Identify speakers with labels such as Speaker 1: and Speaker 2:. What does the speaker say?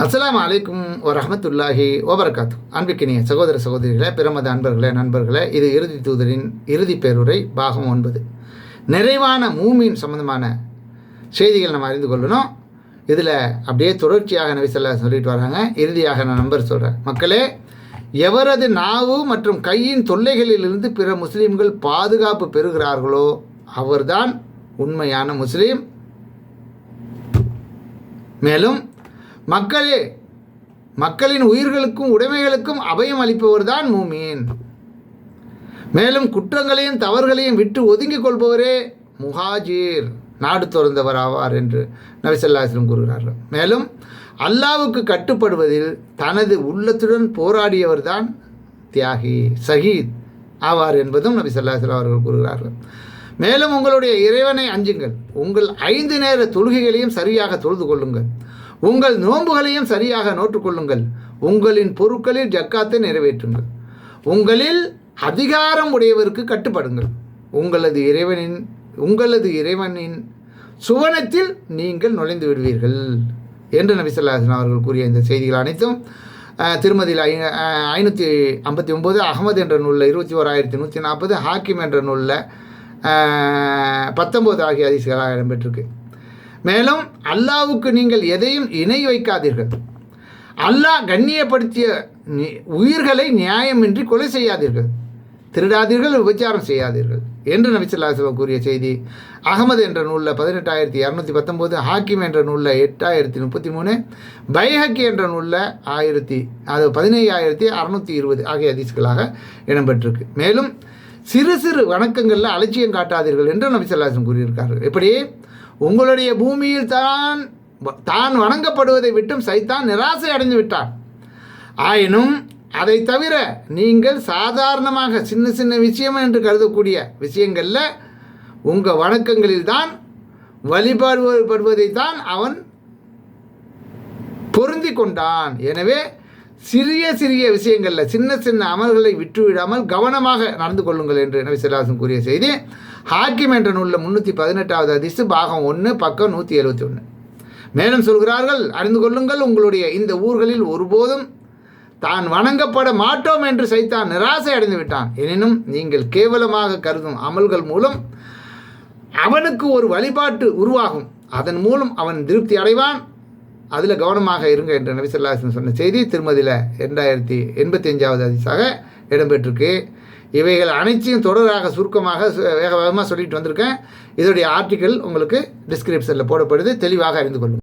Speaker 1: அஸ்லாம் அலைக்கும் வரஹமத்துல்லாஹி வபரகாத்து. அன்பிக்கினிய சகோதர சகோதரிகளே பிரமத அன்பர்களே நண்பர்களே இது இறுதி தூதரின் இறுதி பேருரை பாகம் ஒன்பது. நிறைவான மூமின் சம்பந்தமான செய்திகள் நம்ம அறிந்து கொள்ளணும். இதில் அப்படியே தொடர்ச்சியாக நபிசல்லா சொல்லிட்டு வராங்க. இறுதியாக நான் நம்பர் சொல்கிறேன் மக்களே எவரது நாவு மற்றும் கையின் தொல்லைகளிலிருந்து பிற முஸ்லீம்கள் பாதுகாப்பு பெறுகிறார்களோ அவர்தான் உண்மையான முஸ்லீம். மேலும் மக்களே மக்களின் உயிர்களுக்கும் உடைமைகளுக்கும் அபயம் அளிப்பவர் தான் மூமீன். மேலும் குற்றங்களையும் தவறுகளையும் விட்டு ஒதுங்கிக் கொள்பவரே முஹாஜீர் நாடு துறந்தவர் ஆவார் என்று நபிசல்லாஸ்லம் கூறுகிறார்கள். மேலும் அல்லாவுக்கு கட்டுப்படுவதில் தனது உள்ளத்துடன் போராடியவர் தான் தியாகி சஹீத் ஆவார் என்பதும் நபி சொல்லாஸ்லாம் அவர்கள் கூறுகிறார்கள். மேலும் உங்களுடைய இறைவனை அஞ்சுங்கள். உங்கள் ஐந்து நேர தொழுகைகளையும் சரியாக தொழுது கொள்ளுங்கள். உங்கள் நோன்புகளையும் சரியாக நோற்றுக்கொள்ளுங்கள். உங்களின் பொருட்களில் ஜக்காத்தை நிறைவேற்றுங்கள். உங்களில் அதிகாரம் உடையவருக்கு கட்டுப்படுங்கள். உங்களது இறைவனின் உங்களது இறைவனின் சுவனத்தில் நீங்கள் நுழைந்து விடுவீர்கள் என்று நபிசல்லாஹன் அவர்கள் கூறிய இந்த செய்திகள் அனைத்தும் திருமதியில் ஐ ஐநூற்றி ஐம்பத்தி ஒம்பது அகமது என்ற நூலில் இருபத்தி ஓராயிரத்தி நூற்றி நாற்பது ஹாக்கிம் என்ற நூலில் பத்தொம்போது ஆகிய அதிசயங்களாக இடம்பெற்றிருக்கு. மேலும் அல்லாவுக்கு நீங்கள் எதையும் இணை வைக்காதீர்கள். அல்லாஹ் கண்ணியப்படுத்திய உயிர்களை நியாயமின்றி கொலை செய்யாதீர்கள். திருடாதீர்கள் விபச்சாரம் செய்யாதீர்கள். என்று நபிசல்லாஸ்லம் கூறிய செய்தி அகமது என்ற நூலில் பதினெட்டாயிரத்தி இரநூத்தி பத்தொம்போது ஹாக்கிம் என்ற நூலில் எட்டாயிரத்தி முப்பத்தி மூணு பைஹக்கி என்ற நூலில் ஆயிரத்தி அது பதினையாயிரத்தி அறநூற்றி இருபது ஆகிய அதிசுகளாக இடம்பெற்றிருக்கு. மேலும் சிறு சிறு வணக்கங்களில் அலட்சியம் காட்டாதீர்கள் என்று நபிசல்லாஸ்லம் கூறியிருக்கார்கள். இப்படி உங்களுடைய பூமியில் தான் தான் வணங்கப்படுவதை விட்டும் சைத்தான் நிராசை அடைந்து விட்டான். ஆயினும் அதை தவிர நீங்கள் சாதாரணமாக சின்ன சின்ன விஷயம் என்று கருதக்கூடிய விஷயங்களில் உங்கள் வணக்கங்களில் தான் வழிபாடுபடுவதை தான் அவன் பொருந்தி கொண்டான். எனவே சிறிய சிறிய விஷயங்களில் சின்ன சின்ன அமல்களை விட்டுவிடாமல் கவனமாக நடந்து கொள்ளுங்கள் என்று நபி சொல்லாசன் கூறிய செய்தி ஹாக்கிம் என்ற நூலில் முந்நூற்றி பதினெட்டாவது அதிசு பாகம் ஒன்று பக்கம் நூற்றி எழுபத்தி ஒன்று மேலும் சொல்கிறார்கள் அறிந்து கொள்ளுங்கள் உங்களுடைய இந்த ஊர்களில் ஒருபோதும் தான் வணங்கப்பட மாட்டோம் என்று சைத்தான் நிராசை அடைந்து விட்டான். எனினும் நீங்கள் கேவலமாக கருதும் அமல்கள் மூலம் அவனுக்கு ஒரு வழிபாட்டு உருவாகும். அதன் மூலம் அவன் திருப்தி அடைவான். அதில் கவனமாக இருங்க என்று நபிசல்லாசன் சொன்ன செய்தி திருமதியில் ரெண்டாயிரத்தி எண்பத்தி அஞ்சாவது அதிசாக இடம்பெற்றிருக்கு. இவைகள் அனைத்தையும் தொடராக சுருக்கமாக சு- வேக வேகமாக சொல்லிட்டு வந்திருக்கேன். இதோடைய ஆர்டிக்கல் உங்களுக்கு டிஸ்கிரிப்ஷனில் போடப்படுது. தெளிவாக அறிந்து கொள்ளும்